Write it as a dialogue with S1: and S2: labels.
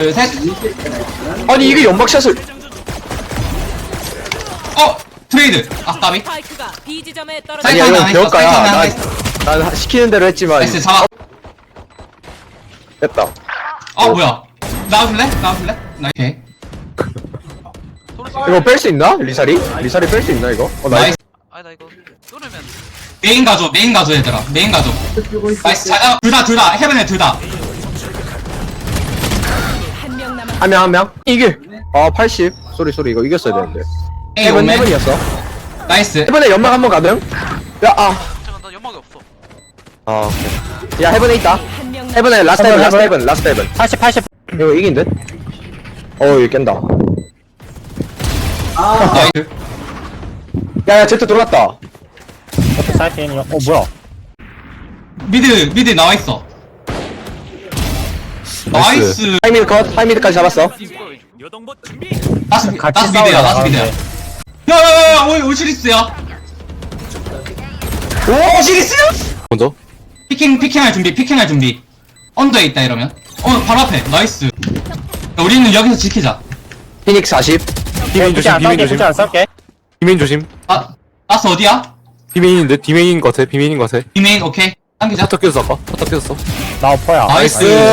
S1: 둘, 셋.
S2: 아니 이게 연막샷을
S1: 어! 트레이드! 아, 까비.
S3: 스파이크가 B 지점에 떨어져
S1: 사이트
S2: 아니야
S1: 하나
S2: 이건
S1: 있어,
S2: 배울까야
S1: 사이트 하나
S2: 난, 난 시키는 대로 했지만
S1: 나이스, 잡아.
S2: 됐다
S1: 아, 뭐야. 나와줄래? 나와줄래? 나, 오케이.
S2: 이거 뺄 수 있나? 리사리? 리사리 뺄 수 있나 이거? 어 나이스
S1: 나이스.
S4: 아니 나 이거 뚫으면
S1: 메인 가줘, 메인 가줘, 얘들아. 메인 가줘. 나이스, 잘 잡아. 둘 다, 둘 다. 헤븐에 둘 다.
S3: 한명 남았
S2: 한명 한 명 이게 아80 쏘리 쏘리 이거 이겼어야 되는데
S1: 에이,
S2: 헤븐
S1: 오메.
S2: 헤븐이었어
S1: 나이스.
S2: 헤븐에 연막 한 번 가능? 야아
S4: 잠깐 나 연막이 없어
S2: 아, 오케이. 야 헤븐에 있다
S3: 한명 남았
S2: 헤븐에 라스트 헤븐 라스트 헤븐 라스트 헤븐
S5: 80 80
S2: 이거 이긴 듯? 어 이거 깬다
S1: 나이스.
S2: 야야 제트 들어갔다
S5: 사이트인이요? 어 뭐야
S1: 미드, 미드 나와 있어. 나이스.
S2: 하이미드 컷 하이미드까지 잡았어
S1: 나스,
S5: 같이
S1: 나스 미드야, 나스 미드야. 야야야야, 오, 오시리스야. 오, 오시리스야?
S2: 먼저
S1: 피킹, 피킹할 준비, 피킹할 준비. 언더에 있다, 이러면. 어, 바로 앞에. 나이스. 야, 우리는 여기서 지키자.
S2: 피닉스 40
S5: 비메인 조심 비메인 조심 안
S6: 비메인 조심.
S1: 아, 나스 어디야?
S6: 비메인인데 비메인인 것 같아. 비메인인 것 같아.
S1: 이메인, 오케이. 당기자.
S6: 포터 껴졌어 아까. 포터 껴졌어.
S5: 나 엎어야
S1: 나이스.